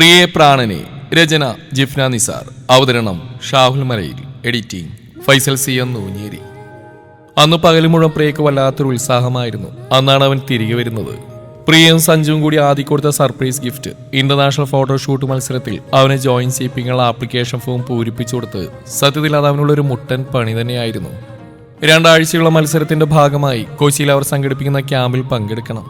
പ്രിയേ പ്രാണനെ രചന ജിഫ്ന നിസാർ. അവതരണം Shahul Malayil. Editing Faisal C M Noonjeri. അന്ന് പകൽ മുഴുവൻ പ്രിയക്ക് വല്ലാത്തൊരു ഉത്സാഹമായിരുന്നു. അന്നാണ് അവൻ തിരികെ വരുന്നത്. പ്രിയയും സഞ്ജുവും കൂടി ആദ്യം കൊടുത്ത സർപ്രൈസ് ഗിഫ്റ്റ് ഇന്റർനാഷണൽ ഫോട്ടോഷൂട്ട് മത്സരത്തിൽ അവനെ ജോയിൻ ചെയ്യിപ്പിക്കാനുള്ള ആപ്ലിക്കേഷൻ ഫോം പൂരിപ്പിച്ചു കൊടുത്ത് സത്യത്തിൽ അത് അവനുള്ള ഒരു മുട്ടൻ പണി തന്നെയായിരുന്നു. രണ്ടാഴ്ചയുള്ള മത്സരത്തിന്റെ ഭാഗമായി കൊച്ചിയിൽ അവർ സംഘടിപ്പിക്കുന്ന ക്യാമ്പിൽ പങ്കെടുക്കണം.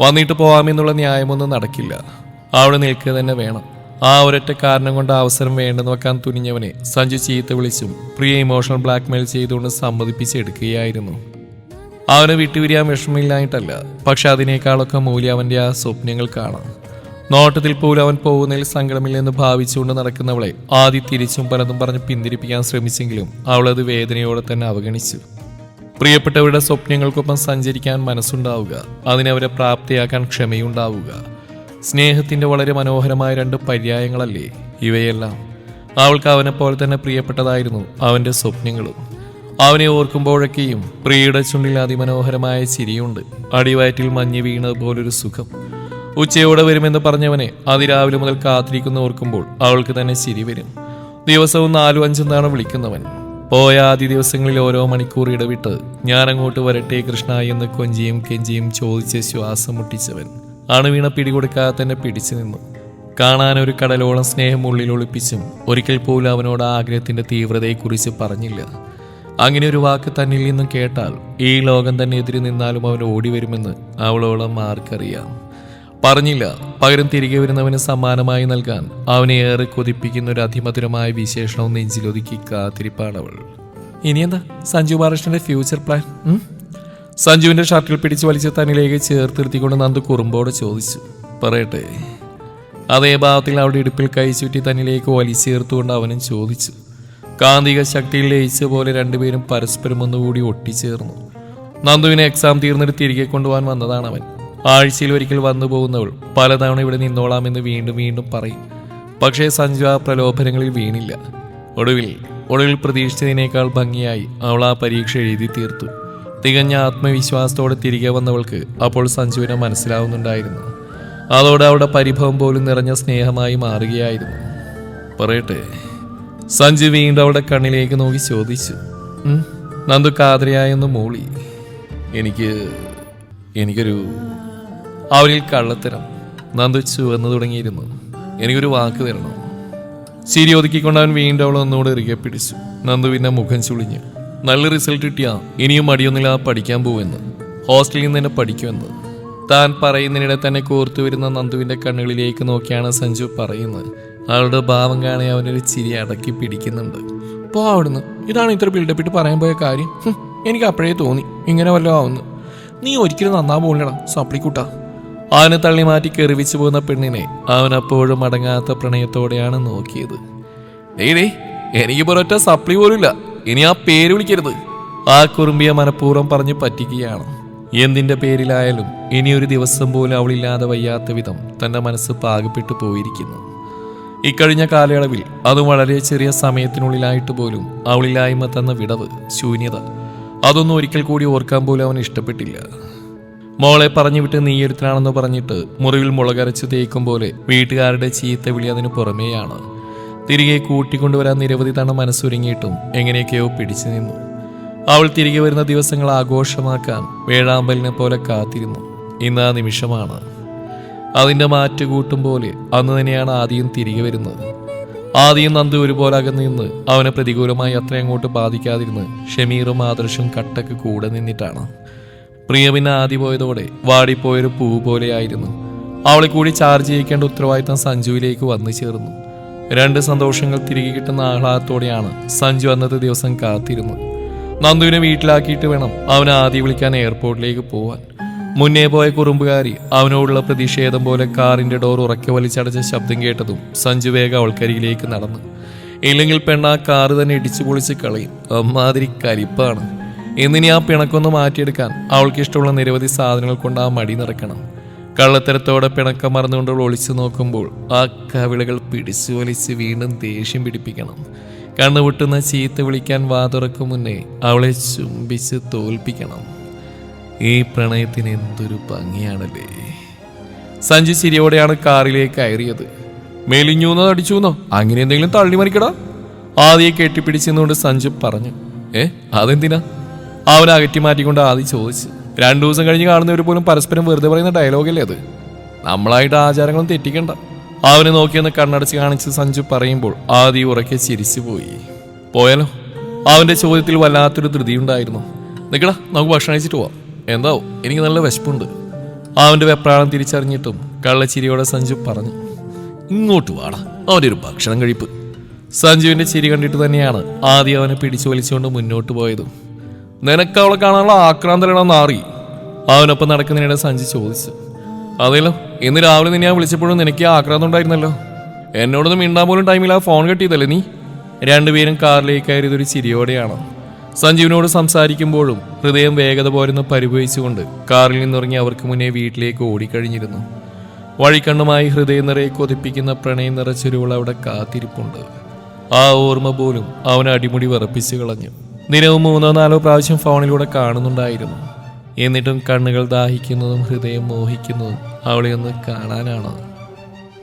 വന്നിട്ട് പോവാമെന്നുള്ള ന്യായമൊന്നും നടക്കില്ല. അവിടെ നിൽക്കുക തന്നെ വേണം. ആ ഒരൊറ്റ കാരണം കൊണ്ട് അവസരം വേണ്ടെന്ന് വെക്കാൻ തുനിഞ്ഞവനെ സഞ്ജു ചീത്ത വിളിച്ചും പ്രിയ ഇമോഷണൽ ബ്ലാക്ക്മെയിൽ ചെയ്തുകൊണ്ട് സമ്മതിപ്പിച്ചെടുക്കുകയായിരുന്നു അവന് വിട്ടുപിരിയാൻ വിഷമമില്ലായിട്ടല്ല പക്ഷെ അതിനേക്കാളൊക്കെ മൂല്യം അവന്റെ ആ സ്വപ്നങ്ങൾ കാണാം. നോട്ടത്തിൽ പോലും അവൻ പോകുന്നതിൽ സങ്കടമില്ലെന്ന് ഭാവിച്ചുകൊണ്ട് നടക്കുന്നവളെ ആദ്യം തിരിച്ചും പലതും പറഞ്ഞ് പിന്തിരിപ്പിക്കാൻ ശ്രമിച്ചെങ്കിലും അവളത് വേദനയോടെ തന്നെ അവഗണിച്ചു. പ്രിയപ്പെട്ടവരുടെ സ്വപ്നങ്ങൾക്കൊപ്പം സഞ്ചരിക്കാൻ മനസ്സുണ്ടാവുക അതിനവരെ പ്രാപ്തിയാക്കാൻ ക്ഷമയുണ്ടാവുക. സ്നേഹത്തിന്റെ വളരെ മനോഹരമായ രണ്ട് പര്യായങ്ങളല്ലേ ഇവയെല്ലാം. അവൾക്ക് പോലെ തന്നെ പ്രിയപ്പെട്ടതായിരുന്നു അവന്റെ സ്വപ്നങ്ങളും. അവനെ ഓർക്കുമ്പോഴൊക്കെയും പ്രിയയുടെ ചുണ്ടിൽ അതിമനോഹരമായ ചിരിയുണ്ട്. അടിവയറ്റിൽ മഞ്ഞ് വീണത് പോലൊരു സുഖം. ഉച്ചയോടെ വരുമെന്ന് പറഞ്ഞവനെ അതിരാവിലെ മുതൽ കാത്തിരിക്കുന്ന ഓർക്കുമ്പോൾ അവൾക്ക് തന്നെ ചിരി വരും. ദിവസവും നാലും അഞ്ചും തവണ വിളിക്കുന്നവൻ. പോയ ആദ്യ ദിവസങ്ങളിൽ ഓരോ മണിക്കൂർ ഇടവിട്ട് ഞാൻ അങ്ങോട്ട് വരട്ടെ കൃഷ്ണ എന്ന് കൊഞ്ചിയും കെഞ്ചിയും ചോദിച്ച് ശ്വാസം മുട്ടിച്ചവൻ. അണുവീണ പിടികൊടുക്കാതെ തന്നെ പിടിച്ചു നിന്നു. കാണാൻ ഒരു കടലോളം സ്നേഹം ഉള്ളിൽ ഒളിപ്പിച്ചും ഒരിക്കൽ പോലും അവനോട് ആഗ്രഹത്തിന്റെ തീവ്രതയെക്കുറിച്ച് പറഞ്ഞില്ല. അങ്ങനെ ഒരു വാക്ക് തന്നിൽ നിന്നും കേട്ടാൽ ഈ ലോകം തന്നെ എതിരി നിന്നാലും അവൻ ഓടി വരുമെന്ന് അവളോളം ആർക്കറിയാം. പറഞ്ഞില്ല പകരം തിരികെ വരുന്നവന് സമ്മാനമായി നൽകാൻ അവനെ ഏറെ കൊതിപ്പിക്കുന്ന ഒരു അതിമധുരമായ വിശേഷണവും നെഞ്ചിലൊതുക്കി കാത്തിരിപ്പാണവൾ ഇനിയെന്താ? സഞ്ജു ബാലകൃഷ്ണന്റെ ഫ്യൂച്ചർ പ്ലാൻ? സഞ്ജുവിന്റെ ഷർട്ടിൽ പിടിച്ച് വലിച്ച തന്നിലേക്ക് ചേർത്തിരുത്തിക്കൊണ്ട് നന്ദു കുറുമ്പോടെ ചോദിച്ചു പറയട്ടെ. അതേ ഭാവത്തിൽ അവിടെ ഇടുപ്പിൽ കൈ ചുറ്റി തന്നിലേക്ക് വലിച്ചേർത്തുകൊണ്ട് അവനും ചോദിച്ചു കാന്തിക ശക്തിയിൽ ലയിച്ച പോലെ രണ്ടുപേരും പരസ്പരം ഒന്നുകൂടി ഒട്ടിച്ചേർന്നു. നന്ദുവിനെ എക്സാം തീർന്നിട്ട് തിരികെ കൊണ്ടുപോകാൻ വന്നതാണ് അവൻ. ആഴ്ചയിൽ ഒരിക്കൽ വന്നു പോകുന്നവൾ പലതവണ ഇവിടെ നിന്നോളാമെന്ന് വീണ്ടും വീണ്ടും പറയും. പക്ഷേ സഞ്ജു ആ പ്രലോഭനങ്ങളിൽ വീണില്ല. ഒടുവിൽ ഒടുവിൽ പ്രതീക്ഷിച്ചതിനേക്കാൾ ഭംഗിയായി അവൾ ആ പരീക്ഷ എഴുതി തീർത്തു. തികഞ്ഞ ആത്മവിശ്വാസത്തോടെ തിരികെ വന്നവൾക്ക് അപ്പോൾ സഞ്ജുവിനെ മനസ്സിലാവുന്നുണ്ടായിരുന്നു. അതോടെ അവളുടെ പരിഭവം പോലും നിറഞ്ഞ സ്നേഹമായി മാറുകയായിരുന്നു. പറയട്ടെ സഞ്ജു വീണ്ടും അവളുടെ കണ്ണിലേക്ക് നോക്കി ചോദിച്ചു. "ഉം, നന്ദു കാതരയായെന്ന് മൂളി. എനിക്ക് എനിക്കൊരു അവരിൽ കള്ളത്തരം. നന്ദു ചുവന്നു തുടങ്ങിയിരുന്നു. എനിക്കൊരു വാക്ക് തരണം. ചിരി ഒതുക്കിക്കൊണ്ട് അവൻ വീണ്ടും അവളെ ഒന്നുകൂടെ ഇറുകെ പിടിച്ചു. നന്ദുവിന്റെ മുഖം ചുളിഞ്ഞു. നല്ല റിസൾട്ട് കിട്ടിയാ ഇനിയും മടിയൊന്നുമില്ല പഠിക്കാൻ പോവെന്ന് ഹോസ്റ്റലിൽ നിന്ന് തന്നെ പഠിക്കുമെന്ന്. താൻ പറയുന്നതിനിടെ തന്നെ കോർത്തു വരുന്ന നന്ദുവിന്റെ കണ്ണുകളിലേക്ക് നോക്കിയാണ് സഞ്ജു പറയുന്നത്. അവളുടെ ഭാവം കാണി അവനൊരു ചിരി അടക്കി പിടിക്കുന്നുണ്ട്. പോ അവിടുന്ന്. ഇതാണ് ഇത്ര ബിൽഡപ്പ് ഇട്ട് പറയാൻ പോയ കാര്യം. എനിക്ക് അപ്പോഴേ തോന്നി. ഇങ്ങനെ വല്ലതും ആവുന്നു നീ ഒരിക്കലും നന്നാ പോകണടാ സപ്ലിക്കുട്ടാ. അവനെ തള്ളി മാറ്റി കെറിവിച്ചു പോകുന്ന പെണ്ണിനെ അവൻ അപ്പോഴും അടങ്ങാത്ത പ്രണയത്തോടെയാണ് നോക്കിയത്. ഡേ ഡേയ് എനിക്ക് പൊരൊറ്റ സപ്ലി പോലുമില്ല. ഇനി ആ പേര് വിളിക്കരുത്. ആ കുറുമ്പിയ മനഃപൂർവം പറഞ്ഞ് പറ്റിക്കുകയാണ്. എന്തിന്റെ പേരിലായാലും ഇനിയൊരു ദിവസം പോലും അവളില്ലാതെ വയ്യാത്ത വിധം തന്റെ മനസ്സ് പാകപ്പെട്ടു പോയിരിക്കുന്നു. ഇക്കഴിഞ്ഞ കാലയളവിൽ അതും വളരെ ചെറിയ സമയത്തിനുള്ളിലായിട്ട് പോലും അവളില്ലായ്മ തന്ന വിടവ് ശൂന്യത അതൊന്നും ഒരിക്കൽ കൂടി ഓർക്കാൻ പോലും അവൻ ഇഷ്ടപ്പെട്ടില്ല. മോളെ പറഞ്ഞു വിട്ട് നീയൊരുത്തനാണെന്ന് പറഞ്ഞിട്ട് മുറിവിൽ മുളകരച്ച് തേക്കും പോലെ വീട്ടുകാരുടെ ചീത്ത വിളി അതിനു പുറമേയാണ്. തിരികെ കൂട്ടിക്കൊണ്ടുവരാൻ നിരവധി തവണ മനസ്സൊരുങ്ങിയിട്ടും എങ്ങനെയൊക്കെയോ പിടിച്ചു നിന്നു. അവൾ തിരികെ വരുന്ന ദിവസങ്ങൾ ആഘോഷമാക്കാൻ വേഴാമ്പലിനെ പോലെ കാത്തിരുന്നു. ഇന്ന് ആ നിമിഷമാണ്. അതിന്റെ മാറ്റുകൂട്ടും പോലെ അന്ന് തന്നെയാണ് ആദ്യം തിരികെ വരുന്നത്. ആദ്യം നന്ദ് ഒരുപോലെ അകന്നു നിന്ന് അവനെ പ്രതികൂലമായി അത്ര അങ്ങോട്ട് ബാധിക്കാതിരുന്ന് ഷമീറും ആദർശും കട്ടക്ക് കൂടെ നിന്നിട്ടാണ്. പ്രിയ പിന്നെ ആദ്യ പോയതോടെ വാടിപ്പോയൊരു പൂ പോലെയായിരുന്നു അവളെ കൂടി ചാർജ് ചെയ്യിക്കേണ്ട ഉത്തരവാദിത്തം സഞ്ജുവിലേക്ക് വന്നു ചേർന്നു. രണ്ട് സന്തോഷങ്ങൾ തിരികെ കിട്ടുന്ന ആഹ്ലാദത്തോടെയാണ് സഞ്ജു അന്നത്തെ ദിവസം കാത്തിരുന്നത്. നന്ദുവിനെ വീട്ടിലാക്കിയിട്ട് വേണം അവനെ ആദ്യം വിളിക്കാൻ എയർപോർട്ടിലേക്ക് പോവാൻ. മുന്നേ പോയ കുറുമ്പുകാരി അവനോടുള്ള പ്രതിഷേധം പോലെ കാറിന്റെ ഡോർ ഉറക്കെ വലിച്ചടച്ച ശബ്ദം കേട്ടതും സഞ്ജു വേഗ അവൾക്കരികിലേക്ക് നടന്നു. ഇല്ലെങ്കിൽ പെണ്ണ ആ കാറ് തന്നെ ഇടിച്ചു പൊളിച്ച് കളയും. അമ്മാതിരി കലിപ്പാണ് എന്നിനി ആ പിണക്കൊന്ന് മാറ്റിയെടുക്കാൻ അവൾക്ക് ഇഷ്ടമുള്ള നിരവധി സാധനങ്ങൾ കൊണ്ട് ആ മടി നിറക്കണം കള്ളത്തരത്തോടെ പിണക്കം മറന്നുകൊണ്ട് ഒളിച്ചു നോക്കുമ്പോൾ ആ കവിളകൾ പിടിച്ചു വലിച്ച് വീണ്ടും ദേഷ്യം പിടിപ്പിക്കണം. കണ്ണു പൊട്ടുന്ന ചീത്ത വിളിക്കാൻ വാതുറക്കും മുന്നേ അവളെ ചുംബിച്ച് തോൽപ്പിക്കണം. ഈ പ്രണയത്തിന് എന്തൊരു ഭംഗിയാണല്ലേ. സഞ്ജു ചിരിയോടെയാണ് കാറിലേക്ക് കയറിയത്. മെലിഞ്ഞൂന്നോ അടിച്ചൂന്നോ അങ്ങനെ എന്തെങ്കിലും തള്ളി മറിക്കടാ. ആദിയെ കെട്ടിപ്പിടിച്ചെന്നുകൊണ്ട് സഞ്ജു പറഞ്ഞു ഏ അതെന്തിനാ? അവനെ അകറ്റി മാറ്റിക്കൊണ്ട് ആദി ചോദിച്ചു. രണ്ടു ദിവസം കഴിഞ്ഞ് കാണുന്നവർ പോലും പരസ്പരം വെറുതെ പറയുന്ന ഡയലോഗല്ലേ അത്? നമ്മളായിട്ട് ആചാരങ്ങളും തെറ്റിക്കണ്ട. അവനെ നോക്കിയെന്ന് കണ്ണടച്ച് കാണിച്ച് സഞ്ജു പറയുമ്പോൾ ആദി ഉറക്കെ ചിരിച്ചു പോയി പോയാലോ? അവന്റെ ചോദ്യത്തിൽ വല്ലാത്തൊരു ധൃതിയുണ്ടായിരുന്നു. നിക്കടാ നമുക്ക് ഭക്ഷണം കഴിച്ചിട്ട് പോവാം. എന്താവും? എനിക്ക് നല്ല വിശപ്പുണ്ട്. അവന്റെ വെപ്രാളം തിരിച്ചറിഞ്ഞിട്ടും കള്ളച്ചിരിയോടെ സഞ്ജു പറഞ്ഞു. ഇങ്ങോട്ട് വാടാ അവന്റെ ഒരു ഭക്ഷണം കഴിപ്പ്. സഞ്ജുവിന്റെ ചിരി കണ്ടിട്ട് തന്നെയാണ് ആദ്യം അവനെ പിടിച്ചു വലിച്ചുകൊണ്ട് മുന്നോട്ട് പോയതും. നിനക്ക് അവളെ കാണാനുള്ള ആക്രാന്തലാണെന്ന് ആറി അവനൊപ്പം നടക്കുന്നതിനിടെ സഞ്ജി ചോദിച്ചു. അതേലോ ഇന്ന് രാവിലെ നിന്നെ ഞാൻ വിളിച്ചപ്പോഴും നിനക്ക് ആക്രാന്തം ഉണ്ടായിരുന്നല്ലോ. എന്നോടൊന്നും മിണ്ടാൻ പോലും ടൈമിൽ ആ ഫോൺ കെട്ടിയതല്ലേ നീ? രണ്ടുപേരും കാറിലേക്ക് കയറിയതൊരു ചിരിയോടെയാണ്. സഞ്ജീവിനോട് സംസാരിക്കുമ്പോഴും ഹൃദയം വേഗത പോരെന്ന് പരിഭവിച്ചുകൊണ്ട് കാറിൽ നിന്നിറങ്ങി അവർക്ക് മുന്നേ വീട്ടിലേക്ക് ഓടിക്കഴിഞ്ഞിരുന്നു. വഴിക്കണ്ണുമായി ഹൃദയം നിറയെ കൊതിപ്പിക്കുന്ന പ്രണയം നിറച്ചൊരുവൾ അവിടെ കാത്തിരിപ്പുണ്ട്. ആ ഓർമ്മ പോലും അവനെ അടിമുടി വിറപ്പിച്ചു കളഞ്ഞു. ദിനവും മൂന്നോ നാലോ പ്രാവശ്യം ഫോണിലൂടെ കാണുന്നുണ്ടായിരുന്നു. എന്നിട്ടും കണ്ണുകൾ ദാഹിക്കുന്നതും ഹൃദയം മോഹിക്കുന്നതും അവളെ ഒന്ന് കാണാനാണ്.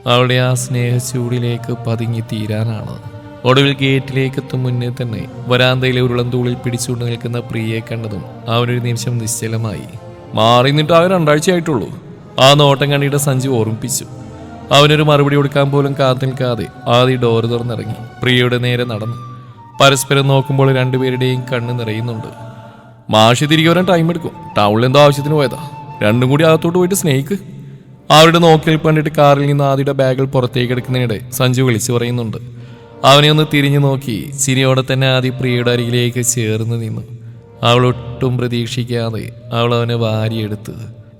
അവളുടെ ആ സ്നേഹച്ചൂടിലേക്ക് പതുങ്ങി തീരാനാണ്. ഒടുവിൽ ഗേറ്റിലേക്ക് എത്തും മുന്നേ തന്നെ വരാന്തയിലെ ഉരുളം തൂളിൽ പിടിച്ചുകൊണ്ട് നിൽക്കുന്ന പ്രിയയെ കണ്ടതും അവനൊരു നിമിഷം നിശ്ചലമായി. മാറി നിന്നിട്ട് അവൻ രണ്ടാഴ്ചയായിട്ടുള്ളൂ. ആ നോട്ടം കണ്ണിയുടെ സഞ്ജു ഓർമ്മിപ്പിച്ചു. അവനൊരു മറുപടി കൊടുക്കാൻ പോലും കാത്തു നിൽക്കാതെ ആദ്യ ഡോറ് തുറന്നിറങ്ങി. പ്രിയയുടെ നേരെ നടന്നു. പരസ്പരം നോക്കുമ്പോൾ രണ്ടുപേരുടെയും കണ്ണ് നിറയുന്നുണ്ട്. മാഷി തിരികെ വരാൻ ടൈം എടുക്കും. ടൗണിൽ എന്തോ ആവശ്യത്തിന് പോയതാ. രണ്ടും കൂടി അകത്തോട്ട് പോയിട്ട് സ്നേഹിക്ക്. അവരുടെ നോക്കിൽ കണ്ടിട്ട് കാറിൽ നിന്ന് ആദിയുടെ ബാഗിൽ പുറത്തേക്ക് എടുക്കുന്നതിനിടെ സഞ്ജു വിളിച്ചു പറയുന്നുണ്ട്. അവനെ ഒന്ന് തിരിഞ്ഞു നോക്കി ചിരിയോടെ തന്നെ ആദി പ്രിയയുടെ അരികിലേക്ക് ചേർന്ന് നിന്നു. അവൾ ഒട്ടും പ്രതീക്ഷിക്കാതെ അവൾ അവനെ വാരിയെടുത്ത്.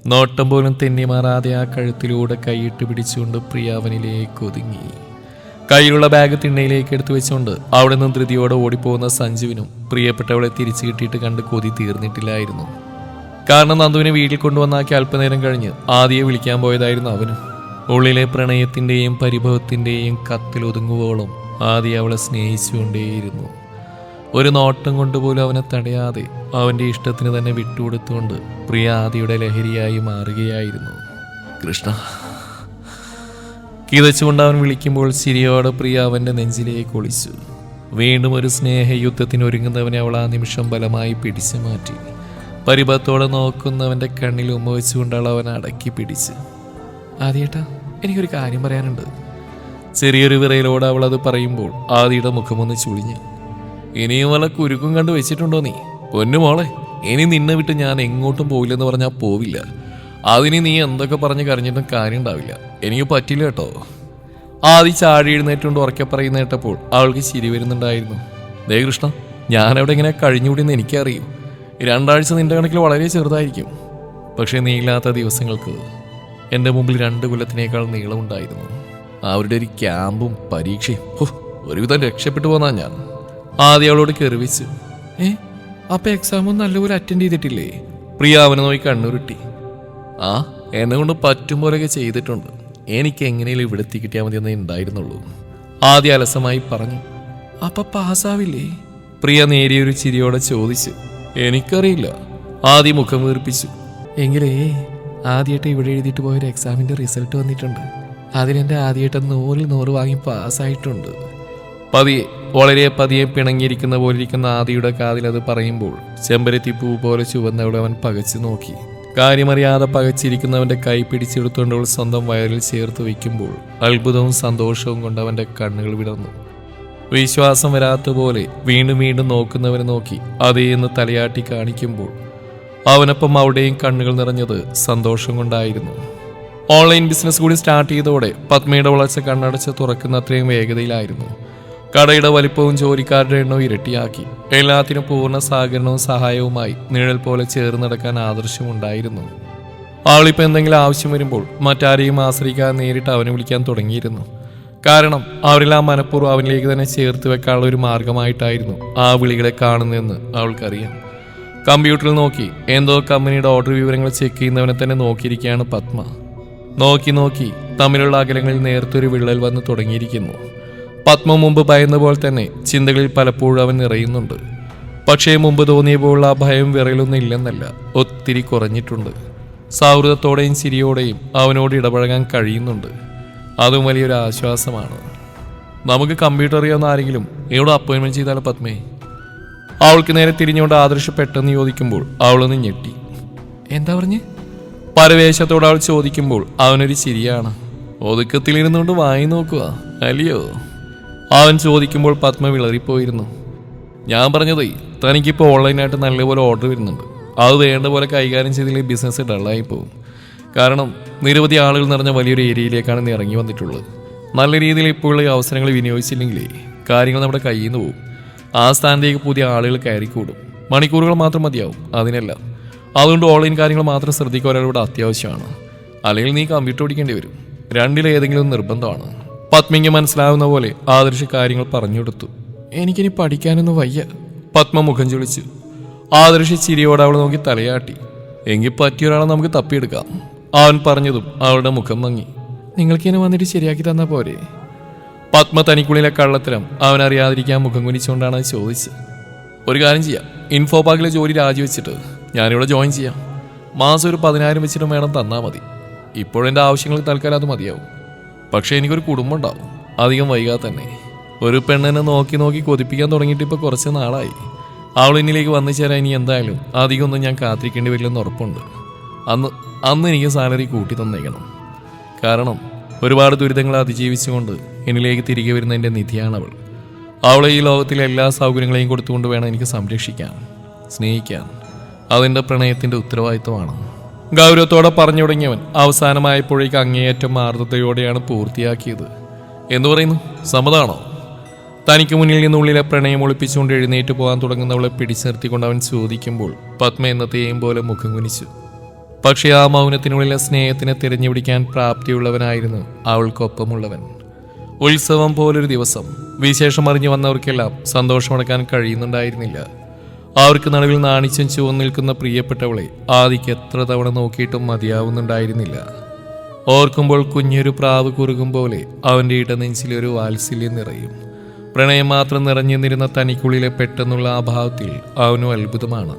നോട്ടം പോലും തെന്നിമാറാതെ ആ കഴുത്തിലൂടെ കൈയിട്ട് പിടിച്ചുകൊണ്ട് പ്രിയ അവനിലേക്ക് ഒതുങ്ങി. കയ്യിലുള്ള ബാഗ് തിണ്ണയിലേക്ക് എടുത്തു വെച്ചുകൊണ്ട് അവിടെ നിന്ന് ധൃതിയോടെ ഓടിപ്പോകുന്ന സഞ്ജുവിനും പ്രിയപ്പെട്ടവളെ തിരിച്ചു കിട്ടിയിട്ട് കണ്ട് കൊതി തീർന്നിട്ടില്ലായിരുന്നു. കാരണം നന്ദുവിനെ വീട്ടിൽ കൊണ്ടുവന്നാക്കി അല്പനേരം കഴിഞ്ഞ് ആദ്യം വിളിക്കാൻ പോയതായിരുന്നു അവനും. ഉള്ളിലെ പ്രണയത്തിന്റെയും പരിഭവത്തിന്റെയും കത്തിലൊതുങ്ങുവോളം ആദ്യ അവളെ സ്നേഹിച്ചുകൊണ്ടേയിരുന്നു. ഒരു നോട്ടം കൊണ്ടുപോലും അവനെ തടയാതെ അവന്റെ ഇഷ്ടത്തിന് തന്നെ വിട്ടുകൊടുത്തുകൊണ്ട് പ്രിയ ആദിയുടെ ലഹരിയായി മാറുകയായിരുന്നു. കൃഷ്ണ. കിതച്ചുകൊണ്ട് അവൻ വിളിക്കുമ്പോൾ ചിരിയോടെ പ്രിയ അവന്റെ നെഞ്ചിലേക്ക് ഒളിച്ചു. വീണ്ടും ഒരു സ്നേഹയുദ്ധത്തിന് ഒരുങ്ങുന്നവനെ അവൾ ആ നിമിഷം ബലമായി പിടിച്ചു മാറ്റി. പരിഭവത്തോടെ നോക്കുന്നവന്റെ കണ്ണിൽ ഉമ്മ വെച്ചുകൊണ്ടാണ് അവൻ അടക്കി പിടിച്ച്. ആദ്യേട്ടാ എനിക്കൊരു കാര്യം പറയാനുണ്ട്. ചെറിയൊരു വിറയിലോടെ അവൾ അത് പറയുമ്പോൾ ആദിയുടെ മുഖമൊന്ന് ചുളിഞ്ഞു. ഇനിയും വല്ല കുരുക്കും കണ്ട് വെച്ചിട്ടുണ്ടോ നീ? പൊന്നു മോളെ ഇനി നിന്നെ വിട്ട് ഞാൻ എങ്ങോട്ടും പോവില്ലെന്ന് പറഞ്ഞാൽ പോവില്ല. അതിന് നീ എന്തൊക്കെ പറഞ്ഞ് കരഞ്ഞിട്ടും കാര്യം ഉണ്ടാവില്ല. എനിക്ക് പറ്റില്ല കേട്ടോ. ആദി ചാടി എഴുന്നേറ്റുകൊണ്ട് ഉറക്കെ പറയുന്ന കേട്ടപ്പോൾ അവൾക്ക് ചിരി വരുന്നുണ്ടായിരുന്നു. ദേ കൃഷ്ണ ഞാനവിടെ ഇങ്ങനെ കഴിഞ്ഞുകൂടിയെന്ന് എനിക്കറിയും. രണ്ടാഴ്ച നിന്റെ കണക്കിൽ വളരെ ചെറുതായിരിക്കും. പക്ഷേ നീളാത്ത ദിവസങ്ങൾക്ക് എന്റെ മുമ്പിൽ രണ്ട് കൊല്ലത്തിനേക്കാൾ നീളമുണ്ടായിരുന്നു അവരുടെ ഒരു ക്യാമ്പും പരീക്ഷയും. ഒരുവിധം രക്ഷപ്പെട്ടു പോന്നാ ഞാൻ. ആദ്യം അവളോട് കെറിവിച്ച് ഏ അപ്പൊ എക്സാമും നല്ലപോലെ അറ്റൻഡ് ചെയ്തിട്ടില്ലേ? പ്രിയ അവനെ നോക്കി കണ്ണുരുട്ടി. ആ എന്നെ കൊണ്ട് പറ്റും പോലെയൊക്കെ ചെയ്തിട്ടുണ്ട്. എനിക്ക് എങ്ങനെയും ഇവിടെ എത്തിക്കിട്ടിയാൽ മതി എന്നേ ഉണ്ടായിരുന്നുള്ളൂ. ആദ്യ അലസമായി പറഞ്ഞു അപ്പൊ പാസ്സാവില്ലേ പ്രിയ നേരിയൊരു ചിരിയോടെ ചോദിച്ചു എനിക്കറിയില്ല. ആദ്യ മുഖം വീർപ്പിച്ചു എങ്കിലേ ആദ്യമായിട്ട് ഇവിടെ എഴുതിയിട്ട് പോയൊരു എക്സാമിന്റെ റിസൾട്ട് വന്നിട്ടുണ്ട്. അതിനെന്റെ ആദ്യമായിട്ട് നൂറിൽ നൂറ് വാങ്ങി പാസ്സായിട്ടുണ്ട്. പതിയെ വളരെ പതിയെ പിണങ്ങിയിരിക്കുന്ന പോലിരിക്കുന്ന ആദിയുടെ കാതിൽ അത് പറയുമ്പോൾ ചെമ്പരത്തി പൂ പോലെ ചുവന്നവിടെ അവൻ പകച്ചു നോക്കി. കാര്യമറിയാതെ പകച്ചിരിക്കുന്നവന്റെ കൈ പിടിച്ചെടുത്തുകൊണ്ട് സ്വന്തം വയറിൽ ചേർത്ത് വയ്ക്കുമ്പോൾ അത്ഭുതവും സന്തോഷവും കൊണ്ട് അവന്റെ കണ്ണുകൾ വിടർന്നു. വിശ്വാസം വരാത്തതുപോലെ വീണ്ടും വീണ്ടും നോക്കുന്നവനെ നോക്കി അതേ എന്ന് തലയാട്ടി കാണിക്കുമ്പോൾ അവനൊപ്പം അവിടെയും കണ്ണുകൾ നിറഞ്ഞത് സന്തോഷം കൊണ്ടായിരുന്നു. ഓൺലൈൻ ബിസിനസ് കൂടി സ്റ്റാർട്ട് ചെയ്തതോടെ പത്മയുടെ വളർച്ച കണ്ണടച്ച് തുറക്കുന്ന അത്രയും വേഗതയിലായിരുന്നു. കടയുടെ വലിപ്പവും ജോലിക്കാരുടെ എണ്ണവും ഇരട്ടിയാക്കി. എല്ലാത്തിനും പൂർണ സഹകരണവും സഹായവുമായി നിഴൽ പോലെ ചേർന്ന് നടക്കാൻ ആദർശമുണ്ടായിരുന്നു. ആളിപ്പോൾ എന്തെങ്കിലും ആവശ്യം വരുമ്പോൾ മറ്റാരെയും ആശ്രയിക്കാതെ നേരിട്ട് അവനെ വിളിക്കാൻ തുടങ്ങിയിരുന്നു. കാരണം അവരെല്ലാം മനഃപൂർവം അവനിലേക്ക് തന്നെ ചേർത്ത് വെക്കാനുള്ള ഒരു മാർഗമായിട്ടായിരുന്നു ആ വിളികളെ കാണുന്നതെന്ന് അവൾക്കറിയാം. കമ്പ്യൂട്ടറിൽ നോക്കി എന്തോ കമ്പനിയുടെ ഓർഡർ വിവരങ്ങൾ ചെക്ക് ചെയ്യുന്നവനെ തന്നെ നോക്കിയിരിക്കുകയാണ് പത്മ. നോക്കി നോക്കി തമ്മിലുള്ള അകലങ്ങളിൽ നേരത്തെ ഒരു വിള്ളൽ വന്ന് തുടങ്ങിയിരിക്കുന്നു. പത്മ മുമ്പ് ഭയന്ന പോലെ തന്നെ ചിന്തകളിൽ പലപ്പോഴും അവൻ നിറയുന്നുണ്ട്. പക്ഷേ മുമ്പ് തോന്നിയ പോലുള്ള ആ ഭയം വിറയലൊന്നും ഇല്ലെന്നല്ല ഒത്തിരി കുറഞ്ഞിട്ടുണ്ട്. സൗഹൃദത്തോടെയും ചിരിയോടെയും അവനോട് ഇടപഴകാൻ കഴിയുന്നുണ്ട്. അതും വലിയൊരു ആശ്വാസമാണ്. നമുക്ക് കമ്പ്യൂട്ടർ അറിയാവുന്ന ആരെങ്കിലും ഇവിടെ അപ്പോയിൻമെന്റ് ചെയ്താലോ പത്മേ? അവൾക്ക് നേരെ തിരിഞ്ഞുകൊണ്ട് ആദർശ് പെട്ടെന്ന് ചോദിക്കുമ്പോൾ അവളൊന്ന് ഞെട്ടി. എന്താ പറഞ്ഞ്? പരവേശത്തോട് അവൾ ചോദിക്കുമ്പോൾ അവനൊരു ചിരിയാണ്. ഒതുക്കത്തിലിരുന്നുകൊണ്ട് വായി നോക്കുക അല്ലയോ? അവൻ ചോദിക്കുമ്പോൾ പത്മ വിളറിപ്പോയിരുന്നു. ഞാൻ പറഞ്ഞതേ തനിക്കിപ്പോൾ ഓൺലൈനായിട്ട് നല്ലപോലെ ഓർഡർ വരുന്നുണ്ട്. അത് വേണ്ട പോലെ കൈകാര്യം ചെയ്തില്ലെങ്കിൽ ബിസിനസ് ഡള്ളായി പോകും കാരണം നിരവധി ആളുകൾ നിറഞ്ഞ വലിയൊരു ഏരിയയിലേക്കാണ് നീ ഇറങ്ങി വന്നിട്ടുള്ളത്. നല്ല രീതിയിൽ ഇപ്പോഴുള്ള അവസരങ്ങൾ വിനിയോഗിച്ചില്ലെങ്കിലേ കാര്യങ്ങൾ നമ്മുടെ കയ്യിൽ നിന്ന് പോകും ആ സ്ഥാനത്തേക്ക് പുതിയ ആളുകൾ കയറിക്കൂടും. മണിക്കൂറുകൾ മാത്രം മതിയാവും അതിനല്ല. അതുകൊണ്ട് ഓൺലൈൻ കാര്യങ്ങൾ മാത്രം ശ്രദ്ധിക്കുക ഒരാളിവിടെ അത്യാവശ്യമാണ്. അല്ലെങ്കിൽ നീ കമ്പ്യൂട്ടർ ഓടിക്കേണ്ടി വരും. രണ്ടിലേതെങ്കിലും നിർബന്ധമാണ്. പത്മിക്ക് മനസ്സിലാവുന്ന പോലെ ആദർശ കാര്യങ്ങൾ പറഞ്ഞു കൊടുത്തു എനിക്കിനി പഠിക്കാനൊന്നും വയ്യ. പത്മ മുഖം ചൊളിച്ചു ആദർശ ചിരിയോടെ അവൾ നോക്കി തലയാട്ടി. എങ്കിൽ പറ്റിയ ഒരാളെ നമുക്ക് തപ്പിയെടുക്കാം. അവൻ പറഞ്ഞതും അവളുടെ മുഖം മങ്ങി. നിങ്ങൾക്കിനെ വന്നിട്ട് ശരിയാക്കി തന്ന പോരെ? പത്മ തനിക്കുള്ളിലെ കള്ളത്തരം അവൻ അറിയാതിരിക്കാൻ മുഖം കുനിച്ചുകൊണ്ടാണ് ചോദിച്ചത്. ഒരു കാര്യം ചെയ്യാം. ഇൻഫോ പാർക്കിലെ ജോലി രാജിവെച്ചിട്ട് ഞാനിവിടെ ജോയിൻ ചെയ്യാം. മാസം ഒരു പതിനായിരം വെച്ചിട്ടും വേണം തന്നാൽ മതി. ഇപ്പോഴെന്റെ ആവശ്യങ്ങൾ തൽക്കാലം അത് മതിയാവും. പക്ഷേ എനിക്കൊരു കുടുംബം ഉണ്ടാവും. അധികം വൈകാതെ തന്നെ. ഒരു പെണ്ണിനെ നോക്കി നോക്കി കൊതിപ്പിക്കാൻ തുടങ്ങിയിട്ട് ഇപ്പോൾ കുറച്ച് നാളായി. അവൾ എന്നിലേക്ക് വന്നു ചേരാൻ ഇനി എന്തായാലും അധികമൊന്നും ഞാൻ കാത്തിരിക്കേണ്ടി വരില്ലെന്ന് ഉറപ്പുണ്ട്. അന്ന് അന്ന് എനിക്ക് സാലറി കൂട്ടി തന്നേക്കണം. കാരണം ഒരുപാട് ദുരിതങ്ങളെ അതിജീവിച്ചുകൊണ്ട് എന്നിലേക്ക് തിരികെ വരുന്ന എന്റെ അവൾ അവളെ ഈ ലോകത്തിലെ എല്ലാ സൗകര്യങ്ങളെയും കൊടുത്തുകൊണ്ട് വേണം എനിക്ക് സംരക്ഷിക്കാൻ സ്നേഹിക്കാൻ. അതെന്റെ പ്രണയത്തിന്റെ ഉത്തരവാദിത്വമാണ്. ഗൗരവത്തോടെ പറഞ്ഞു തുടങ്ങിയവൻ അവസാനമായപ്പോഴേക്ക് അങ്ങേയറ്റം ആർദ്രതയോടെയാണ് പൂർത്തിയാക്കിയത്. എന്ന് പറയുന്നു സമ്മതാണോ? തനിക്ക് മുന്നിൽ നിന്നുള്ളിലെ പ്രണയം ഒളിപ്പിച്ചുകൊണ്ട് എഴുന്നേറ്റ് പോകാൻ തുടങ്ങുന്നവളെ പിടിച്ചു നിർത്തിക്കൊണ്ട് അവൻ ചോദിക്കുമ്പോൾ പത്മ എന്നത്തെയും പോലെ മുഖം കുനിച്ചു. പക്ഷേ ആ മൗനത്തിനുള്ളിലെ സ്നേഹത്തിനെ തിരഞ്ഞുപിടിക്കാൻ പ്രാപ്തിയുള്ളവനായിരുന്നു അവൾക്കൊപ്പമുള്ളവൻ. ഉത്സവം പോലൊരു ദിവസം വിശേഷം അറിഞ്ഞു വന്നവർക്കെല്ലാം സന്തോഷമടക്കാൻ കഴിയുന്നുണ്ടായിരുന്നില്ല. അവർക്ക് നടുവിൽ നാണിച്ചും ചുവന്നു നിൽക്കുന്ന പ്രിയപ്പെട്ടവളെ ആദിക്ക് എത്ര തവണ നോക്കിയിട്ടും മതിയാവുന്നുണ്ടായിരുന്നില്ല. ഓർക്കുമ്പോൾ കുഞ്ഞൊരു പ്രാവ് കുറുകും പോലെ അവന്റെ ഇടനെഞ്ചിലൊരു വാത്സല്യം നിറയും. പ്രണയം മാത്രം നിറഞ്ഞു തനിക്കുള്ളിലെ പെട്ടെന്നുള്ള ആ ഭാവത്തിൽ അവനും അത്ഭുതമാണ്.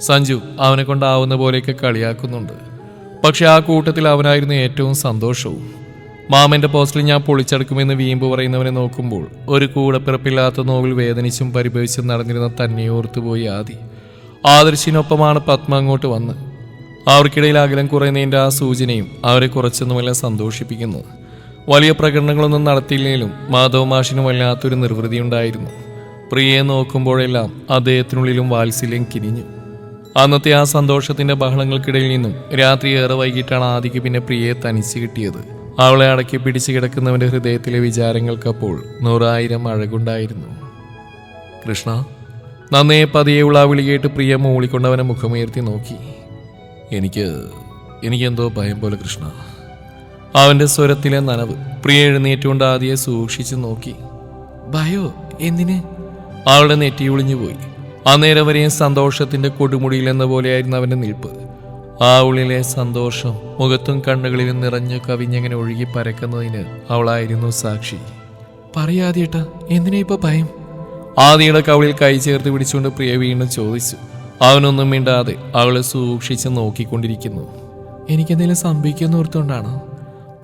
സഞ്ജു അവനെ കൊണ്ടാവുന്ന പോലെയൊക്കെ കളിയാക്കുന്നുണ്ട്. പക്ഷെ ആ കൂട്ടത്തിൽ അവനായിരുന്നു ഏറ്റവും സന്തോഷവും. മാമന്റെ പോസ്റ്റിൽ ഞാൻ പൊളിച്ചെടുക്കുമെന്ന് വീമ്പ് പറയുന്നവനെ നോക്കുമ്പോൾ ഒരു കൂടപ്പിറപ്പില്ലാത്ത നോവിൽ വേദനിച്ചും പരിഭവിച്ചും നടന്നിരുന്ന തന്നെ ഓർത്തുപോയി ആദി. ആദർശിനൊപ്പമാണ് പത്മ അങ്ങോട്ട് വന്ന്. അവർക്കിടയിൽ അകലം കുറയുന്നതിന്റെ ആ സൂചനയും അവരെ കുറച്ചൊന്നുമല്ല സന്തോഷിപ്പിക്കുന്നു. വലിയ പ്രകടനങ്ങളൊന്നും നടത്തിയില്ലെങ്കിലും മാധവ് മാഷിന് വല്ലാത്തൊരു നിർവൃതി ഉണ്ടായിരുന്നു. പ്രിയയെ നോക്കുമ്പോഴെല്ലാം അദ്ദേഹത്തിനുള്ളിലും വാത്സല്യം കിനിഞ്ഞു. അന്നത്തെ ആ സന്തോഷത്തിന്റെ ബഹളങ്ങൾക്കിടയിൽ നിന്നും രാത്രി ഏറെ വൈകിട്ടാണ് ആദിക്ക് പിന്നെ പ്രിയയെ തനിച്ച് കിട്ടിയത്. അവളെ അടക്കി പിടിച്ചു കിടക്കുന്നവന്റെ ഹൃദയത്തിലെ വിചാരങ്ങൾക്കപ്പോൾ നൂറായിരം അഴകുണ്ടായിരുന്നു. കൃഷ്ണ നന്നേ പതിയെ ആ വിളികേട്ട് പ്രിയ മൂളിക്കൊണ്ടവനെ മുഖമുയർത്തി നോക്കി. എനിക്ക് എനിക്കെന്തോ ഭയം പോലെ കൃഷ്ണ. അവന്റെ സ്വരത്തിലെ നനവ് പ്രിയ എഴുന്നേറ്റുകൊണ്ട് ആദ്യെ സൂക്ഷിച്ചു നോക്കി. ഭയോ എന്തിന്? അവളുടെ നെറ്റി ഒളിഞ്ഞുപോയി അന്നേരം വരെയും സന്തോഷത്തിന്റെ കൊടുമുടിയിൽ എന്ന പോലെയായിരുന്നു അവന്റെ നിൽപ്പ്. ആ ഉള്ളിലെ സന്തോഷം മുഖത്തും കണ്ണുകളിലും നിറഞ്ഞു കവിഞ്ഞങ്ങനെ ഒഴുകി പരക്കുന്നതിന് അവളായിരുന്നു സാക്ഷി. പറയാതേട്ടാ എന്തിനാ ഇപ്പൊ ഭയം? ആദിയുടെ കവളിൽ കൈ ചേർത്ത് പിടിച്ചുകൊണ്ട് പ്രിയ വീണ്ടും ചോദിച്ചു. അവനൊന്നും മിണ്ടാതെ അവളെ സൂക്ഷിച്ച് നോക്കിക്കൊണ്ടിരിക്കുന്നു. എനിക്കെന്തെങ്കിലും സംഭവിക്കുമെന്ന് ഓർത്തുകൊണ്ടാണ്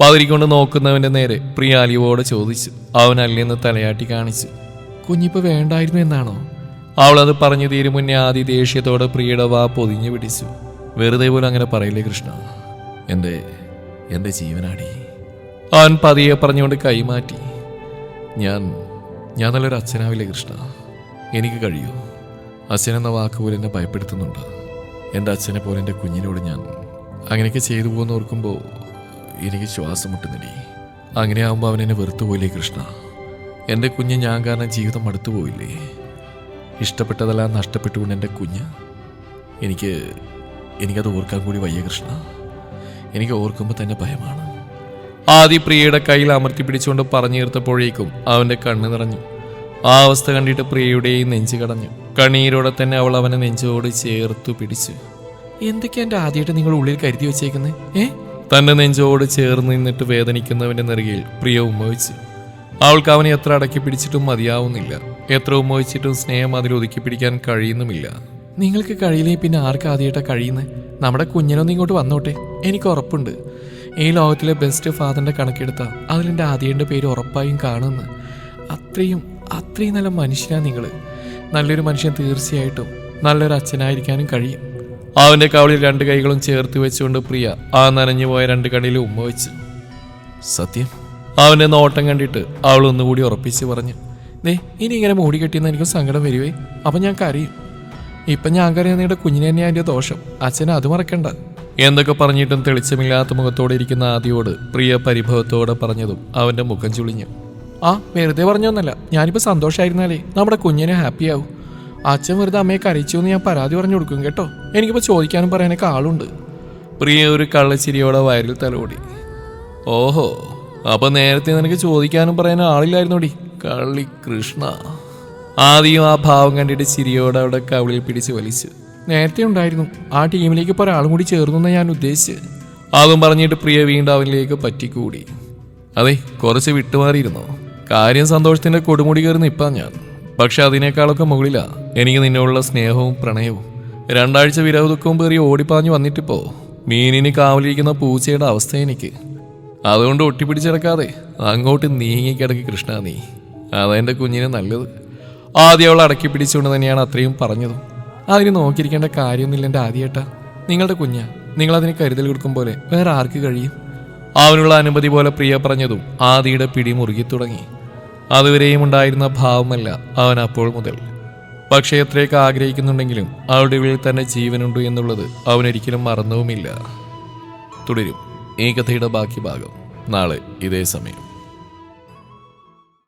പതിരിക്കൊണ്ട് നോക്കുന്നവന്റെ നേരെ പ്രിയ അലിവോടെ ചോദിച്ചു. അവൻ അല്ലെന്ന് തലയാട്ടി കാണിച്ചു. കുഞ്ഞിപ്പ് വേണ്ടായിരുന്നു എന്നാണോ? അവളത് പറഞ്ഞു തീരും മുന്നേ ആദ്യ ദേഷ്യത്തോടെ പ്രിയയുടെ വാ പൊതിഞ്ഞു പിടിച്ചു. വെറുതെ പോലും അങ്ങനെ പറയില്ലേ കൃഷ്ണ? എന്റെ എന്റെ ജീവനാടി? അവൻ പതിയെ പറഞ്ഞുകൊണ്ട് കൈമാറ്റി. ഞാൻ ഞാൻ നല്ലൊരു അച്ഛനാവില്ലേ കൃഷ്ണ? എനിക്ക് കഴിയൂ. അച്ഛൻ എന്ന വാക്ക് പോലും എന്നെ ഭയപ്പെടുത്തുന്നുണ്ട്. എന്റെ അച്ഛനെ പോലെ എന്റെ കുഞ്ഞിനോട് ഞാൻ അങ്ങനെയൊക്കെ ചെയ്തു പോകുന്ന ഓർക്കുമ്പോൾ എനിക്ക് ശ്വാസം മുട്ടുന്നില്ലേ അങ്ങനെ ആകുമ്പോൾ അവൻ എന്നെ വെറുത്തു പോയില്ലേ കൃഷ്ണ? എന്റെ കുഞ്ഞ് ഞാൻ കാരണം ജീവിതം മടുത്തു പോയില്ലേ? ഇഷ്ടപ്പെട്ടതെല്ലാം നഷ്ടപ്പെട്ടുകൊണ്ട് എന്റെ കുഞ്ഞ്? എനിക്ക് എനിക്കത് ഓർക്കാൻ കൂടി വയ്യ കൃഷ്ണ. എനിക്ക് ഓർക്കുമ്പോൾ തന്നെ ഭയമാണ്. ആദി പ്രിയയുടെ കയ്യിൽ അമർത്തി പിടിച്ചുകൊണ്ട് പറഞ്ഞു തീർത്തപ്പോഴേക്കും അവന്റെ കണ്ണ് നിറഞ്ഞു. ആ അവസ്ഥ കണ്ടിട്ട് പ്രിയയുടെയും നെഞ്ചു കടഞ്ഞു. കണ്ണീരോടെ തന്നെ അവൾ അവനെ നെഞ്ചോട് ചേർത്തു പിടിച്ചു. എന്തൊക്കെയാ എന്റെ ആദ്യമായിട്ട് നിങ്ങൾ ഉള്ളിൽ കരുതി വെച്ചേക്കുന്നത് ഏ? തന്റെ നെഞ്ചോട് ചേർന്ന് നിന്നിട്ട് വേദനിക്കുന്നവന്റെ നെറുകയിൽ പ്രിയ ഉമ്മവിച്ചു. അവൾക്ക് അവനെ എത്ര അടക്കി പിടിച്ചിട്ടും മതിയാവുന്നില്ല. എത്ര ഉമ്മവിച്ചിട്ടും സ്നേഹം അതിൽ ഒതുക്കി പിടിക്കാൻ കഴിയുന്നുമില്ല. നിങ്ങൾക്ക് കഴിയില്ലേ പിന്നെ ആർക്ക് ആദ്യമായിട്ടാ കഴിയുന്നത് നമ്മുടെ കുഞ്ഞിനൊന്നും ഇങ്ങോട്ട് വന്നോട്ടെ. എനിക്ക് ഉറപ്പുണ്ട്. ഈ ലോകത്തിലെ ബെസ്റ്റ് ഫാദറിന്റെ കണക്കെടുത്ത അതിലെന്റെ ആദ്യന്റെ പേര് ഉറപ്പായും കാണുമെന്ന്. അത്രയും അത്രയും നല്ല മനുഷ്യനാണ് നിങ്ങൾ നല്ലൊരു മനുഷ്യൻ തീർച്ചയായിട്ടും നല്ലൊരു അച്ഛനായിരിക്കാനും കഴിയും. അവന്റെ കവളിൽ രണ്ട് കൈകളും ചേർത്ത് വെച്ചുകൊണ്ട് പ്രിയ ആ നനഞ്ഞു പോയ രണ്ട് കണ്ണിലും ഉമ്മ വെച്ചു. സത്യം? അവന്റെ നോട്ടം കണ്ടിട്ട് അവൾ ഒന്നുകൂടി ഉറപ്പിച്ച് പറഞ്ഞു. ദേ ഇനി ഇങ്ങനെ മൂടി കെട്ടിയെന്ന് എനിക്ക് സങ്കടം വരുവേ? അപ്പൊ ഞാൻ കരയും. ഇപ്പൊ ഞാൻ കരയുന്നയുടെ കുഞ്ഞിനെ തന്നെയാ അതിന്റെ ദോഷം. അച്ഛനെ അത് മറക്കണ്ട. എന്തൊക്കെ പറഞ്ഞിട്ടും തെളിച്ചമില്ലാത്ത മുഖത്തോടെ ഇരിക്കുന്ന ആദിയോട് പ്രിയ പരിഭവത്തോടെ പറഞ്ഞതും അവന്റെ മുഖം ചുളിഞ്ഞു. ആ വെറുതെ പറഞ്ഞൊന്നല്ല. ഞാനിപ്പോ സന്തോഷമായിരുന്നാലേ നമ്മുടെ കുഞ്ഞിനെ ഹാപ്പി ആവും അച്ഛൻ വെറുതെ അമ്മയെ കരയിച്ചു എന്ന് ഞാൻ പരാതി പറഞ്ഞു കൊടുക്കും കേട്ടോ. എനിക്കിപ്പോ ചോദിക്കാനും പറയാനൊക്കെ ആളുണ്ട്. പ്രിയ ഒരു കള്ളച്ചിരിയോടെ വയറിൽ തലോടി. ഓഹോ അപ്പൊ നേരത്തെ നിനക്ക് ചോദിക്കാനും പറയാനും ആളില്ലായിരുന്നോടി? കള്ളി കൃഷ്ണ. ആദ്യം ആ ഭാവം കണ്ടിട്ട് ചിരിയോടെ അവിടെ കവിളിൽ പിടിച്ച് വലിച്ചു. നേരത്തെ ഉണ്ടായിരുന്നു. ആ ടീമിലേക്ക് ഇപ്പോൾ ഒരാളും കൂടി ചേർന്നു ഞാൻ ഉദ്ദേശിച്ചത്. അതും പറഞ്ഞിട്ട് പ്രിയ വീണ്ടും അവനിലേക്ക് പറ്റിക്കൂടി. അതെ കുറച്ച് വിട്ടുമാറിയിരുന്നു. കാര്യം സന്തോഷത്തിന്റെ കൊടുമുടി കയറി നിപ്പാ ഞാൻ. പക്ഷെ അതിനേക്കാളൊക്കെ മുകളിലാ എനിക്ക് നിന്നോടുള്ള സ്നേഹവും പ്രണയവും. രണ്ടാഴ്ച വിരവ് ദുഃഖവും പേറി ഓടിപ്പാഞ്ഞു വന്നിട്ടിപ്പോ മീനിന് കാവലിരിക്കുന്ന പൂച്ചയുടെ അവസ്ഥ എനിക്ക്. അതുകൊണ്ട് ഒട്ടിപ്പിടിച്ചിടക്കാതെ അങ്ങോട്ട് നീങ്ങിക്കിടക്കി കൃഷ്ണ നീ. അതെന്റെ കുഞ്ഞിന് നല്ലത്. ആദ്യം അവൾ അടക്കി പിടിച്ചുകൊണ്ട് തന്നെയാണ് അത്രയും പറഞ്ഞതും. അതിന് നോക്കിയിരിക്കേണ്ട കാര്യമൊന്നുമില്ല എന്റെ ആദ്യേട്ടാ. നിങ്ങളുടെ കുഞ്ഞ. നിങ്ങളതിന് കരുതൽ കൊടുക്കും പോലെ വേറെ ആർക്ക് കഴിയും? അവനുള്ള അനുമതി പോലെ പ്രിയ പറഞ്ഞതും ആദിയുടെ പിടി മുറുകി തുടങ്ങി. അതുവരെയും ഉണ്ടായിരുന്ന ഭാവമല്ല അവൻ അപ്പോൾ മുതൽ. പക്ഷേ എത്രയൊക്കെ ആഗ്രഹിക്കുന്നുണ്ടെങ്കിലും അവളുടെ ഉള്ളിൽ തന്നെ ജീവനുണ്ട് എന്നുള്ളത് അവനൊരിക്കലും മറന്നുമില്ല തുടരും ഈ കഥയുടെ ബാക്കി ഭാഗം നാളെ ഇതേ സമയം.